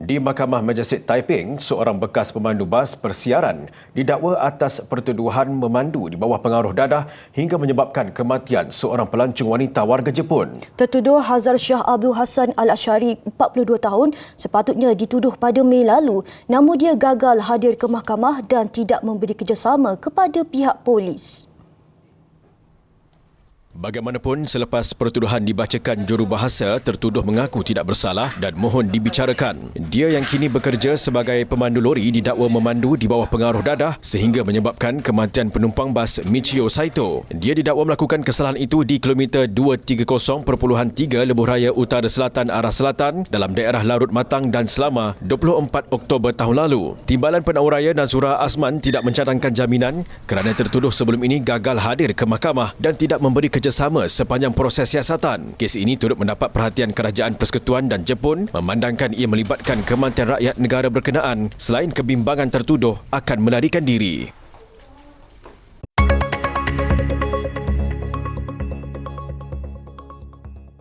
Di Mahkamah Majestik Taiping, seorang bekas pemandu bas persiaran didakwa atas pertuduhan memandu di bawah pengaruh dadah hingga menyebabkan kematian seorang pelancong wanita warga Jepun. Tertuduh Hazar Shah Abdul Hassan Al-Ashari, 42 tahun, sepatutnya dituduh pada Mei lalu namun dia gagal hadir ke mahkamah dan tidak memberi kerjasama kepada pihak polis. Bagaimanapun, selepas pertuduhan dibacakan jurubahasa, tertuduh mengaku tidak bersalah dan mohon dibicarakan. Dia yang kini bekerja sebagai pemandu lori didakwa memandu di bawah pengaruh dadah sehingga menyebabkan kematian penumpang bas Michio Saito. Dia didakwa melakukan kesalahan itu di kilometer 230.3 Lebuh Raya Utara Selatan arah selatan dalam daerah Larut Matang dan selama 24 Oktober tahun lalu. Timbalan Penau Raya Nazura Asman tidak mencadangkan jaminan kerana tertuduh sebelum ini gagal hadir ke mahkamah dan tidak memberi kerja kerjasama sepanjang proses siasatan. Kes ini turut mendapat perhatian Kerajaan Persekutuan dan Jepun memandangkan ia melibatkan kematian rakyat negara berkenaan selain kebimbangan tertuduh akan melarikan diri.